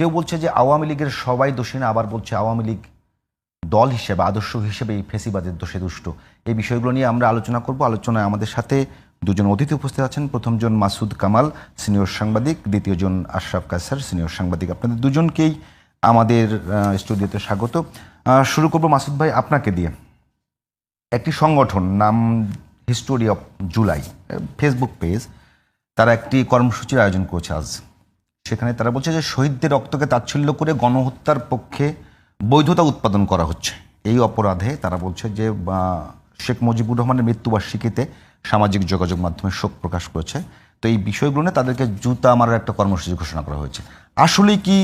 কেউ বলছে যে আওয়ামী লীগের সবাই দোষী না, আবার বলছে আওয়ামী লীগ দল হিসেবে, আদর্শ হিসেবে এই ফেসিবাদের দোষে দুষ্ট। এই বিষয়গুলো নিয়ে আমরা আলোচনা করব। আলোচনায় আমাদের সাথে দুজন অতিথি উপস্থিত আছেন। প্রথমজন মাসুদ কামাল, সিনিয়র সাংবাদিক দ্বিতীয়জন আশরাফ কাসার সিনিয়র সাংবাদিক আপনাদের দুজনকেই আমাদের স্টুডিওতে স্বাগত। শুরু করব মাসুদ ভাই, আপনাকে দিয়ে। একটি সংগঠন নাম history of July Facebook page তারা একটি কর্মসূচির আয়োজন করেছে আজ। সেখানে তারা বলছে যে শহীদদের রক্তকে তাচ্ছিল্য করে গণহত্যার পক্ষে বৈধতা উৎপাদন করা হচ্ছে। এই অপরাধে তারা বলছে যে শেখ মুজিবুর রহমানের মৃত্যুবার্ষিকীতে সামাজিক যোগাযোগ মাধ্যমে শোক প্রকাশ করেছে। তো এই বিষয়গুলো নিয়ে তাদেরকে জুতা মারার একটা কর্মসূচি ঘোষণা করা হয়েছে। আসলে কি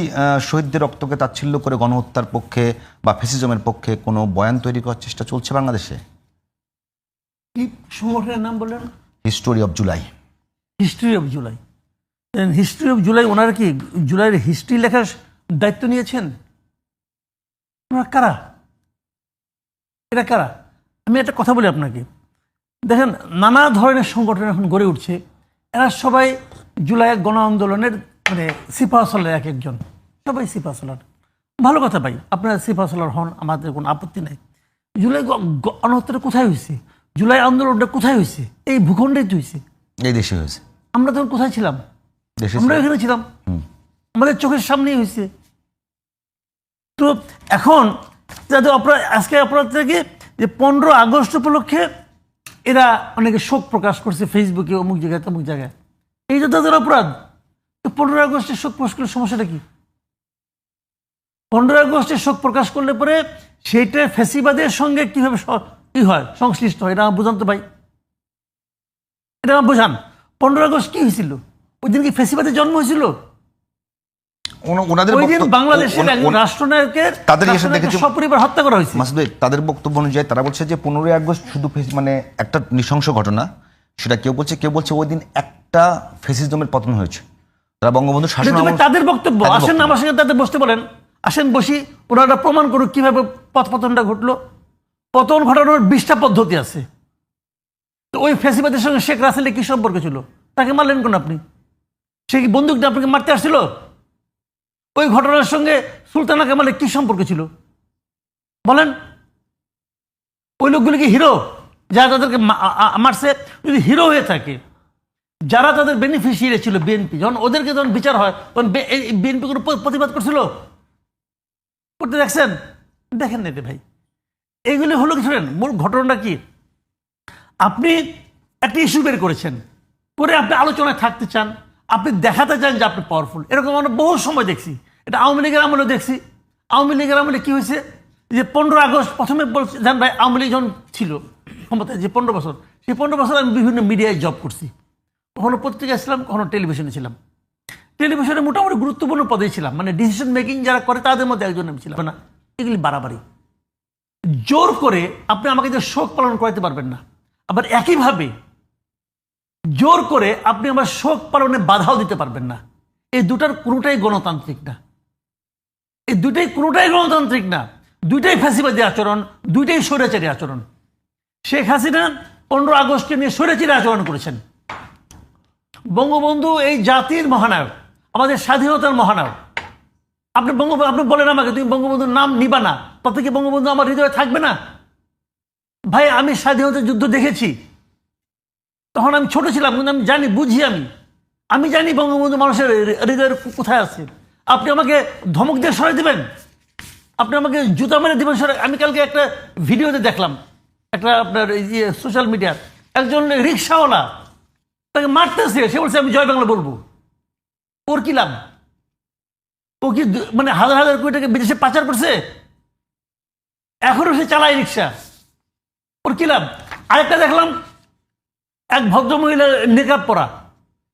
শহীদদের রক্তকে তাচ্ছিল্য করে গণহত্যার পক্ষে বা ফেসিজমের পক্ষে কোনো বয়ান তৈরি করার চেষ্টা চলছে বাংলাদেশে? কি সংগঠনের নাম বললেন history of July. History of July. History of July ওনারা কি জুলাইয়ের হিস্ট্রি লেখার দায়িত্ব নিয়েছেন? ওনারা কারা? এটা কারা? আমি একটা কথা বলি আপনাকে। দেখেন নানা ধরনের সংগঠন এখন গড়ে উঠছে। এরা সবাই জুলাই গণ আন্দোলনের মানে সিপাহসলের এক একজন। সবাই সিপাহসলার ভালো কথা ভাই আপনারা সিপাহসলার হন আমাদের কোনো আপত্তি নাই। জুলাই গণহত্যাটা কোথায় হয়েছে জুলাই আন্দোলনটা কোথায় হয়েছে এই ভূখণ্ডেই হয়েছে এই দেশে হয়েছে আমরা তখন কোথায় ছিলাম? আমরা এখানে ছিলাম। আমাদের চোখের সামনেই হয়েছে। তো এখন যাদের অপরাধ আজকে অপরাধ থেকে যে পনেরো আগস্ট উপলক্ষে এরা অনেকে শোক প্রকাশ করছে ফেসবুকে অমুক জায়গায় তমুক জায়গায়। এই যে তাদের অপরাধ তো পনেরো আগস্টে শোক প্রকাশ করলে সমস্যাটা কি? পনেরো আগস্টে শোক প্রকাশ করলে পরে সেইটা ফেসিবাদের সঙ্গে কীভাবে কি হয় সংশ্লিষ্ট হয় এটা আমার বোঝান তো ভাই। এটা আমার বোঝান। পনেরো আগস্ট কি হয়েছিল? ওই দিন কি ফেসিবাদের জন্ম হয়েছিল? ওনাদের বাংলাদেশের রাষ্ট্রনায়কের তাদের এসে দেখেছি- সপরিবার হত্যা করা হয়েছে। মাসুদ তাদের বক্তব্য অনুযায়ী তারা বলছে যে পনেরোই আগস্ট শুধু মানে একটা নৃশংস ঘটনা। সেটা কেউ বলছে কেউ বলছে ওই দিন একটা ফেসিজমের পতন হয়েছে। তারা বঙ্গবন্ধু শাসন তাদের বক্তব্য আসেন আমার সঙ্গে তাদের বসতে বলেন। আসেন বসি ওনারা প্রমাণ করুক কীভাবে পথ পতনটা ঘটলো। পতন ঘটানোর বিশটা পদ্ধতি আছে। তো ওই ফেসিবাদের সঙ্গে শেখ রাসেলের কি সম্পর্ক ছিল? তাকে মারলেন কোন আপনি? সে কি বন্দুক দিয়ে আপনাকে মারতে আসছিল? ওই ঘটনার সঙ্গে সুলতানা কামালের কি সম্পর্ক ছিল? বলেন। ওই লোকগুলি কি হিরো? যারা তাদেরকে মারছে, যদি হিরো হয়ে থাকে, যারা তাদের বেনিফিশিয়ারি ছিল বিএনপি যখন ওদেরকে যখন বিচার হয়, তখন বিএনপি কোনো প্রতিবাদ করছিল? করতে দেখছেন? দেখেন না ভাই। এইগুলি হলো কি শোনেন, মূল ঘটনাটা কি? আপনি একটা ইস্যু বের করেছেন, করে আপনি আলোচনায় থাকতে চান আপনি দেখাতে চান যে আপনি পাওয়ারফুল এরকম আমরা বহু সময় দেখছি। এটা আওয়ামী লীগের আমলেও দেখছি। আওয়ামী লীগের আমলে কি হয়েছে? যে পনেরো আগস্ট প্রথমে বলছে, জান ভাই, আওয়ামী লীগ যখন ছিল ক্ষমতায় যে পনেরো বছর, সেই পনেরো বছর আমি বিভিন্ন মিডিয়ায় জব করছি। কখনো পত্রিকায় ছিলাম, কখনো টেলিভিশনে ছিলাম। টেলিভিশনে মোটামুটি গুরুত্বপূর্ণ পদে ছিলাম। মানে ডিসিশন মেকিং যারা করে, তাদের মধ্যে একজন আমি ছিলাম। না, এগুলি বাড়াবাড়ি। জোর করে আপনি আমাকে যে শোক পালন করাতে পারবেন না। আবার একইভাবে জোর করে আপনি আমার শোক পালনে বাধাও দিতে পারবেন না। এই দুটার কোনোটাই গণতান্ত্রিক না। এই দুটাই কোনোটাই গণতান্ত্রিক না। দুইটাই ফ্যাসিবাদী আচরণ, দুইটাই স্বৈরাচারী আচরণ। শেখ হাসিনা পনেরো আগস্টকে নিয়ে স্বৈরাচারী আচরণ করেছেন। বঙ্গবন্ধু এই জাতির মহানায়ক, আমাদের স্বাধীনতার মহানায়ক। আপনি বঙ্গবন্ধু আপনি বলেন আমাকে, তুমি বঙ্গবন্ধুর নাম নিবা না। তাতে কি বঙ্গবন্ধু আমার হৃদয়ে থাকবে না? ভাই, আমি স্বাধীনতা যুদ্ধ দেখেছি। তখন আমি ছোট ছিলাম, কিন্তু আমি জানি, বুঝি আমি। আমি জানি বঙ্গবন্ধু মানুষের হৃদয়ের কোথায় আছে। আপনি আমাকে ধমক দিয়ে সরাই দেবেন? আপনি আমাকে জুতা মেরে দেবেন সরাই আমি কালকে একটা ভিডিওতে দেখলাম, একটা আপনার এই যে সোশ্যাল মিডিয়ার একজন রিক্সাওয়ালা তাকে মারতেছে। সে বলছে, আমি জয় বাংলা বলব। ওর কি লাভ? ও কি মানে হাজার হাজার কোটি টাকা বিদেশে পাচার করছে? এখনও সে চালায় রিক্সা। ওর কি লাভ? আরেকটা দেখলাম এক ভদ্র মহিলা নেকাব পরা।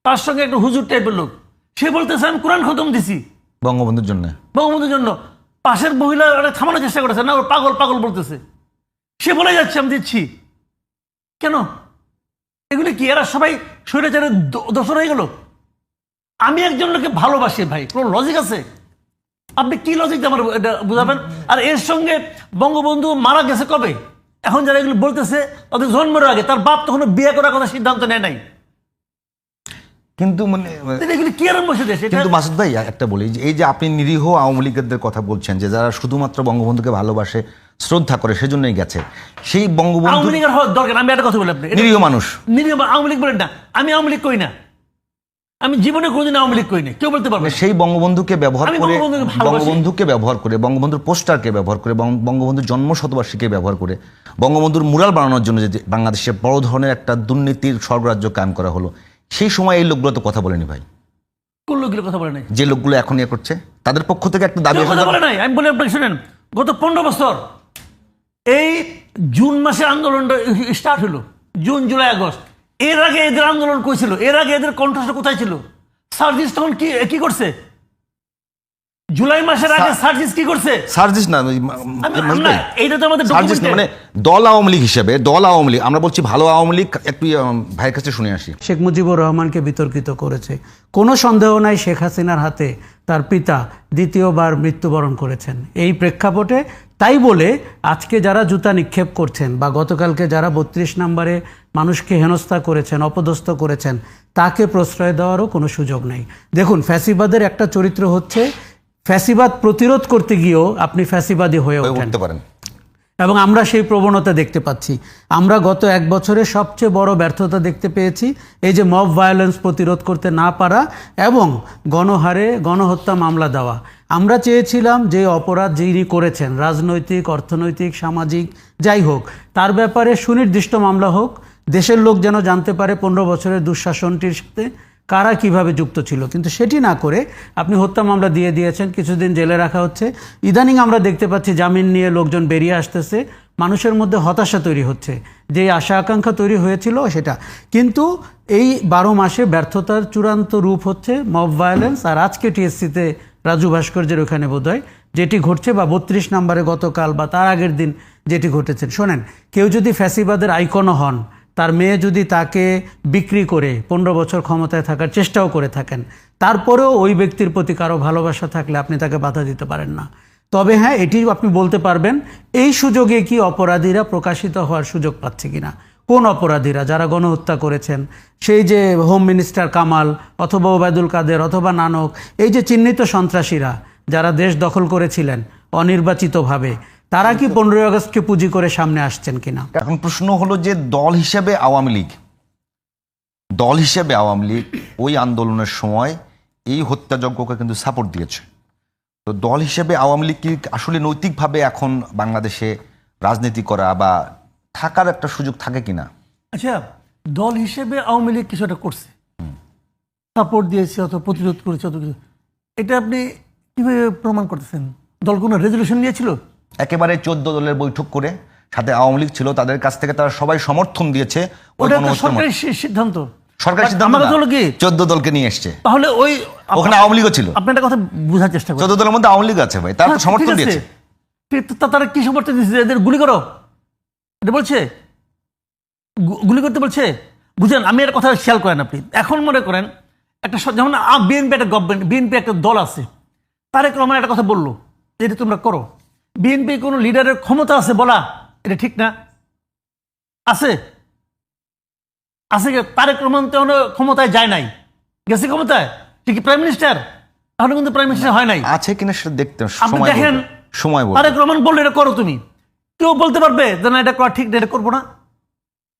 তার সঙ্গে একটা হুজুর টাইপের লোক। সে বলতেছে আমি কোরআন খতম দিছি। বঙ্গবন্ধুর জন্য? বঙ্গবন্ধুর জন্য। পাশের মহিলা থামানোর চেষ্টা করেছে না ওর পাগল পাগল বলতেছে। সে বলে যাচ্ছে আমি দিচ্ছি। কেন? এগুলি কি এরা সবাই স্বৈরাচারের দ- দোষর হয়ে গেল? আমি একজন লোককে ভালোবাসি ভাই কোনো লজিক আছে? আপনি কি লজিক আমার এটা বুঝাবেন? আর এর সঙ্গে বঙ্গবন্ধু মারা গেছে কবে? এখন যারা এগুলো বলতেছে তাদের জন্মের আগে তার বাপ তখনও বিয়ে করার কথা সিদ্ধান্ত নেয় নাই। কিন্তু মানে কিন্তু মাসুদ ভাই একটা বলি যে এই যে আপনি নিরীহ আওয়ামী লীগের কথা বলছেন যে যারা শুধুমাত্র বঙ্গবন্ধুকে ভালোবাসে শ্রদ্ধা করে সেজন্যই গেছে। সেই বঙ্গবন্ধু আওয়ামী লীগের হওয়ার দরকার আমি একটা কথা বলি আপনি নিরীহ মানুষ। নিরীহ আওয়ামী লীগ বলেন না আমি আওয়ামী লীগ কই না। আমি জীবনে কোনোদিন আওয়ামী লীগ কই না কেউ বলতে পারবে সেই বঙ্গবন্ধুকে ব্যবহার করে বঙ্গবন্ধুকে ব্যবহার করে বঙ্গবন্ধুর পোস্টারকে ব্যবহার করে বঙ্গ- বঙ্গবন্ধুর জন্ম শতবার্ষিকী ব্যবহার করে বঙ্গবন্ধুর মুরাল বানানোর জন্য যে বাংলাদেশে বড় ধরনের একটা দুর্নীতির স্বর্গরাজ্য কায়েম করা হলো সেই সময় এই লোকগুলো তো কথা বলেনি ভাই। কোন লোকগুলো কথা বলে নাই? যে লোকগুলো এখন ইয়ে করছে তাদের পক্ষ থেকে একটা দাবি কথা বলে। নাই? আমি বলি আপনাকে শুনেন গত পনেরো বছর এই জুন মাসে আন্দোলনটা স্টার্ট হলো জুন জুলাই আগস্ট। এর আগে এদের আন্দোলন কই ছিল এর আগে এদের কণ্ঠস্বর কোথায় ছিল? সার্জিস তখন কি কি করছে? জুলাই মাসের আগে সার্জিস কি করছে? সার্জিস না এইটা তো আমাদের সার্জিস না মানে দল আওয়ামী লীগ হিসেবে দল আওয়ামী লীগ আমরা বলছি ভালো আওয়ামী লীগ একটু ইয়ে, ভাইয়ের কাছে শুনে আসি। শেখ মুজিবুর রহমানকে বিতর্কিত করেছে। কোনো সন্দেহ নাই শেখ হাসিনার হাতে তার পিতা দ্বিতীয়বার মৃত্যুবরণ করেছেন। এই প্রেক্ষাপটে তাই বলে আজকে যারা জুতা নিক্ষেপ করছেন বা গতকালকে যারা বত্রিশ নম্বরে মানুষকে হেনস্থা করেছেন অপদস্থ করেছেন তাকে প্রশ্রয় দেওয়ারও কোনো সুযোগ নেই। দেখুন ফ্যাসিবাদের একটা চরিত্র হচ্ছে ফ্যাসিবাদ প্রতিরোধ করতে গিয়েও আপনি ফ্যাসিবাদী হয়ে উঠতে পারেন। এবং আমরা সেই প্রবণতা দেখতে পাচ্ছি। আমরা গত এক বছরে সবচেয়ে বড় ব্যর্থতা দেখতে পেয়েছি এই যে মব ভায়োলেন্স প্রতিরোধ করতে না পারা এবং গণহারে গণহত্যা মামলা দেওয়া। আমরা চেয়েছিলাম যে অপরাধ যিনি করেছেন রাজনৈতিক অর্থনৈতিক সামাজিক যাই হোক তার ব্যাপারে সুনির্দিষ্ট মামলা হোক দেশের লোক যেন জানতে পারে পনেরো বছরের দুঃশাসনটির সাথে কারা কীভাবে যুক্ত ছিল? কিন্তু সেটি না করে আপনি হত্যা মামলা দিয়ে দিয়েছেন, কিছুদিন জেলে রাখা হচ্ছে। ইদানিং আমরা দেখতে পাচ্ছি জামিন নিয়ে লোকজন বেরিয়ে আসতেছে, মানুষের মধ্যে হতাশা তৈরি হচ্ছে। যে আশা আকাঙ্ক্ষা তৈরি হয়েছিল সেটা। কিন্তু এই বারো মাসে ব্যর্থতার চূড়ান্ত রূপ হচ্ছে মব ভায়োলেন্স, আর আজকে টিএসসিতে রাজু ভাস্কর্যের ওখানে বোধহয় যেটি ঘটছে, বা বত্রিশ নম্বরে গতকাল বা তার আগের দিন যেটি ঘটেছে। শোনেন, কেউ যদি ফ্যাসিবাদের আইকনও হন তার মেয়ে যদি তাকে বিক্রি করে পনেরো বছর ক্ষমতায় থাকার চেষ্টাও করে থাকেন, তারপরেও ওই ব্যক্তির প্রতি কারও ভালোবাসা থাকলে আপনি তাকে বাধা দিতে পারেন না। তবে হ্যাঁ এটি আপনি বলতে পারবেন, এই সুযোগে কি অপরাধীরা প্রকাশিত হওয়ার সুযোগ পাচ্ছে কিনা? কোন অপরাধীরা? যারা গণহত্যা করেছেন, সেই যে হোম মিনিস্টার কামাল অথবা ওবায়দুল কাদের অথবা নানক, এই যে চিহ্নিত সন্ত্রাসীরা, যারা দেশ দখল করেছিলেন অনির্বাচিতভাবে তারা কি পনেরোই আগস্টকে পুঁজি করে সামনে আসছেন কিনা? এখন প্রশ্ন হলো যে দল হিসেবে আওয়ামী লীগ দল হিসেবে আওয়ামী লীগ ওই আন্দোলনের সময় এই হত্যাযজ্ঞকে কিন্তু সাপোর্ট দিয়েছে। তো দল হিসেবে আওয়ামী লীগ কি আসলে নৈতিকভাবে এখন বাংলাদেশে রাজনীতি করা বা থাকার একটা সুযোগ থাকে কিনা? আচ্ছা দল হিসেবে আওয়ামী লীগ কিছু একটা করছে সাপোর্ট দিয়েছে অথবা প্রতিরোধ করেছে অত কিছু। এটা আপনি কীভাবে প্রমাণ করতেছেন? দল কোনো রেজলিউশন নিয়েছিল? একেবারে চোদ্দ দলের বৈঠক করে সাথে আওয়ামী লীগ ছিল তাদের কাছ থেকে তারা সবাই সমর্থন দিয়েছে সিদ্ধান্ত। সরকারি সিদ্ধান্ত চোদ্দ দলকে নিয়ে এসছে। তাহলে ওই ওখানে আওয়ামী লীগও ছিল। আপনি একটা কথা বোঝার চেষ্টা চোদ্দ দলের মধ্যে আওয়ামী লীগ আছে ভাই তারা তো সমর্থন দিয়েছে। তারা কি সমর্থন দিয়েছে? এদের গুলি করো। এটা বলছে? গুলি করতে বলছে? বুঝেন আমি একটা কথা খেয়াল করেন আপনি। এখন মনে করেন একটা যেমন বিএনপি একটা গভর্নমেন্ট বিএনপি একটা দল আছে। তারেক রহমান একটা কথা বলল এটা তোমরা করো। বিএনপি কোনো লিডারের ক্ষমতা আছে বলা এটা ঠিক না? আছে। আছে? তারেক রহমান তো ক্ষমতায় যায় নাই। গেছে ক্ষমতায়? ঠিক প্রাইম মিনিস্টার এখনও কিন্তু প্রাইম মিনিস্টার হয় নাই। আছে কিনা সেটা দেখতে আপনি দেখেন সময় তারেক রহমান বলল এটা করো তুমি। কেউ বলতে পারবে যে না এটা করা ঠিক না এটা করব না।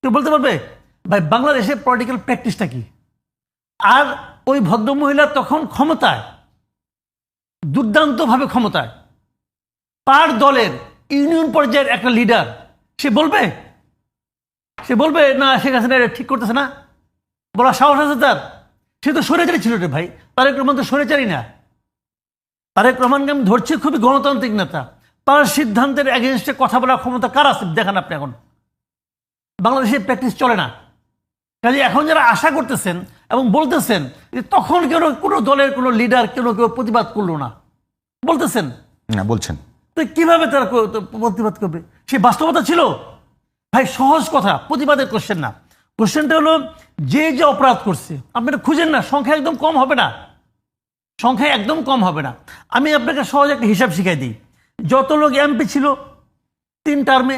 কেউ বলতে পারবে? ভাই বাংলাদেশের পলিটিক্যাল প্র্যাকটিসটা কি? আর ওই ভদ্রমহিলা তখন ক্ষমতায় দুর্দান্তভাবে ক্ষমতায় তার দলের ইউনিয়ন পর্যায়ের একটা লিডার সে বলবে? সে বলবে, না, শেখ হাসিনা এটা ঠিক করতেছে না। বলা সাহস আছে তার। সে তো সরেচারি ছিল রে ভাই। তারেক রহমান তো সরেচারি না। তারেক রহমানকে আমি ধরছি খুবই গণতান্ত্রিক নেতা। তার সিদ্ধান্তের এগেনস্টে কথা বলার ক্ষমতা কার আছে? দেখান আপনি এখন। বাংলাদেশে প্র্যাকটিস চলে না। কাজে এখন যারা আশা করতেছেন এবং বলতেছেন যে তখন কেউ কোনো দলের কোনো লিডার কেউ কেউ প্রতিবাদ করল না। বলতেছেন। না, বলছেন। তো কীভাবে তারা প্রতিবাদ করবে? সে বাস্তবতা ছিল? ভাই সহজ কথা প্রতিবাদের কোশ্চেন না। কোশ্চেনটা হলো যে যে অপরাধ করছে আপনি এটা খুঁজেন না সংখ্যা একদম কম হবে না। সংখ্যা একদম কম হবে না। আমি আপনাকে সহজ একটা হিসাব শিখাই দিই। যত লোক এমপি ছিল তিন টার্মে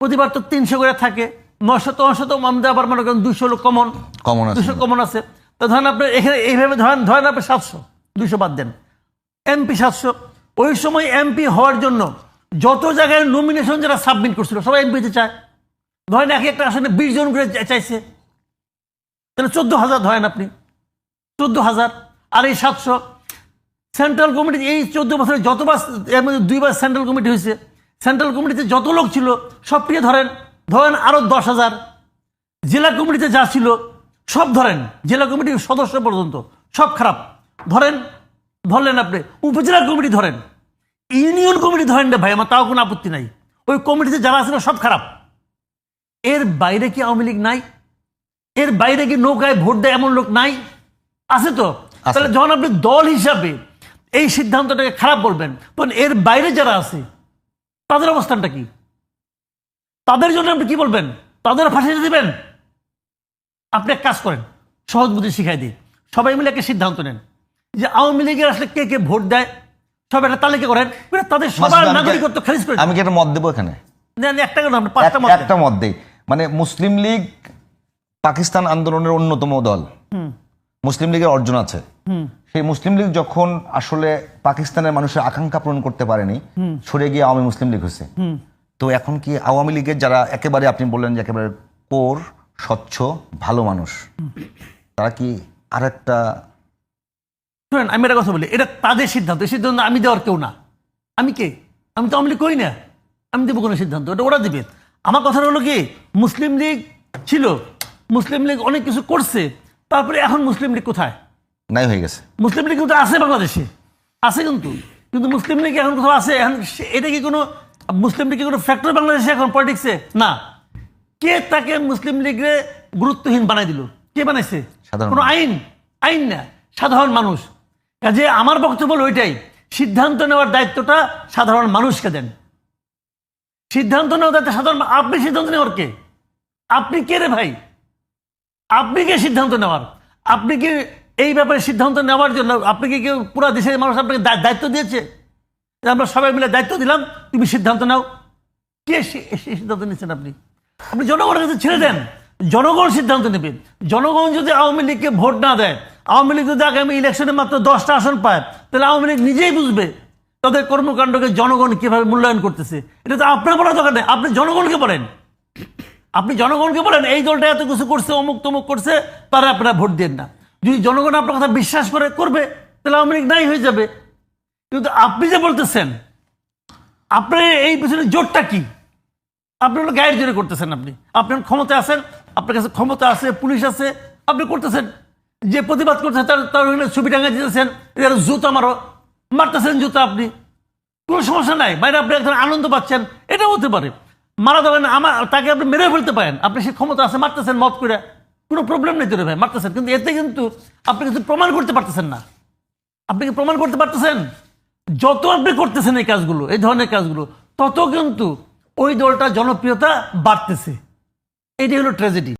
প্রতিবার তো তিনশো করে থাকে। নশত অশত আমাদের আবার মনে করেন দুশো লোক কমন কমন দুশো কমন আছে। তো ধরেন আপনার এখানে এইভাবে ধরেন ধরেন আপনি সাতশো দুশো বাদ দেন। এমপি সাতশো ওই সময় এমপি হওয়ার জন্য যত জায়গায় নমিনেশন যারা সাবমিট করছিল, সবাই এমপিতে চায়। ধরেন এক একটা আসনে বিশ জন করে চাইছে। তাহলে চোদ্দ হাজার ধরেন আপনি। চোদ্দ হাজার। আর এই সাতশো। সেন্ট্রাল কমিটি এই চোদ্দ বছরে যতবার এর মধ্যে দুইবার সেন্ট্রাল কমিটি হয়েছে। সেন্ট্রাল কমিটিতে যত লোক ছিল, সব প্রিয় ধরেন। ধরেন আরও দশ হাজার। জেলা কমিটিতে যা ছিল, সব ধরেন। জেলা কমিটির সদস্য পর্যন্ত, সব খারাপ। ধরেন ধরলেন আপনি উপজেলা কমিটি ধরেন ইউনিয়ন কমিটি ধরেন না ভাই আমার তাও কোনো আপত্তি নাই। ওই কমিটিতে যারা ছিল সব খারাপ। এর বাইরে কি আওয়ামী লীগ নাই? এর বাইরে কি নৌকায় ভোট দেয় এমন লোক নাই? আছে তো? তাহলে যখন আপনি দল হিসাবে এই সিদ্ধান্তটাকে খারাপ বলবেন তখন এর বাইরে যারা আছে তাদের অবস্থানটা কি? তাদের জন্য আপনি কি বলবেন? তাদের ফাঁসিয়ে দিবেন? আপনি এক কাজ করেন সহজ বুদ্ধি শিখাই দিই। সবাই মিলে একটা সিদ্ধান্ত নেন। যে আওয়ামী লীগের আসলে কে কে ভোট দেয় সব একটা তালিকা করেন। তাদের সবার নাগরিকত্ব খারিজ করে আমি কি একটা মত দেবো এখানে? একটা কেন পাঁচটা মত। একটা মত দেই। মানে মুসলিম লীগ পাকিস্তান আন্দোলনের অন্যতম দল। মুসলিম লীগের অর্জন আছে। সেই মুসলিম লীগ যখন আসলে পাকিস্তানের মানুষের আকাঙ্ক্ষা পূরণ করতে পারেনি সরে গিয়ে আওয়ামী মুসলিম লীগ হয়েছে। তো এখন কি আওয়ামী লীগের যারা একেবারে আপনি বললেন যে একেবারে কোর স্বচ্ছ ভালো মানুষ তারা কি আর একটা শুনেন আমি একটা কথা বলি এটা তাদের সিদ্ধান্ত এই সিদ্ধান্ত আমি দেওয়ার কেউ না। আমি কে? আমি তো আওয়ামী লীগ করি না। আমি দেবো কোনো সিদ্ধান্ত এটা ওরা দিবে। আমার কথা হলো কি মুসলিম লীগ ছিল মুসলিম লীগ অনেক কিছু করছে তারপরে এখন মুসলিম লীগ কোথায়? নাই হয়ে গেছে। মুসলিম লীগ কিন্তু আছে বাংলাদেশে আছে কিন্তু কিন্তু মুসলিম লীগ এখন কোথাও আছে এখন এটা কি কোনো মুসলিম লীগ কোনো ফ্যাক্টর বাংলাদেশে এখন পলিটিক্সে না। কে তাকে মুসলিম লীগের গুরুত্বহীন বানাই দিল? কে বানাইছে? সাধারণ কোনো আইন আইন না সাধারণ মানুষ। কাজে আমার বক্তব্য হলো ওইটাই, সিদ্ধান্ত নেওয়ার দায়িত্বটা সাধারণ মানুষকে দেন। সিদ্ধান্ত নেওয়ার দায়িত্ব সাধারণ আপনি সিদ্ধান্ত নেওয়ার কে? আপনি কে রে ভাই? আপনি কে সিদ্ধান্ত নেওয়ার? আপনি কি এই ব্যাপারে সিদ্ধান্ত নেওয়ার জন্য, আপনি কি কেউ পুরো দেশের মানুষ আপনাকে দায়িত্ব দিয়েছে? আমরা সবাই মিলে দায়িত্ব দিলাম, তুমি সিদ্ধান্ত নাও। কে সিদ্ধান্ত নিচ্ছেন আপনি? আপনি জনগণের কাছে ছেড়ে দেন। জনগণ সিদ্ধান্ত নেবে। জনগণ যদি আওয়ামী লীগকে ভোট না দেয় আওয়ামী লীগ যদি আগামী ইলেকশনে মাত্র দশটা আসন পায়, তাহলে আওয়ামী লীগ নিজেই বুঝবে তাদের কর্মকাণ্ডকে জনগণ কীভাবে মূল্যায়ন করতেছে। এটা তো আপনার বলার দরকার নেই, আপনি জনগণকে বলেন। আপনি জনগণকে বলেন, এই দলটা এত কিছু করছে, অমুক তমুক করছে, তারা আপনারা ভোট দেন না। যদি জনগণ আপনার কথা বিশ্বাস করে, করবে, তাহলে আওয়ামী লীগ নাই হয়ে যাবে। কিন্তু আপনি যে বলতেছেন, আপনার এই পিছনে জোরটা কি? আপনি গায়ের জোরে করতেছেন আপনি। আপনার ক্ষমতা আছেন, আপনার কাছে ক্ষমতা আছে, পুলিশ আছে, আপনি করতেছেন। যে প্রতিবাদ করছে, তার তার ছবি টাঙা দিতেছেন এর জুতা মারো, মারতেছেন জুতা আপনি। কোনো সমস্যা নাই, বাইরে আপনি একজন আনন্দ পাচ্ছেন এটা হতে পারে। মারা যাবেন, আমার, তাকে আপনি মেরে ফেলতে পারেন। আপনি সে ক্ষমতা আছে, মারতেছেন মত করে, কোনো প্রবলেম নেই তোরে ভাই, মারতেছেন। কিন্তু এতে কিন্তু আপনি কিছু প্রমাণ করতে পারতেছেন না। আপনি কি প্রমাণ করতে পারতেছেন? যত আপনি করতেছেন এই কাজগুলো, এই ধরনের কাজগুলো, তত কিন্তু ওই দলটা জনপ্রিয়তা বাড়তেছে। এটাই হলো ট্র্যাজেডি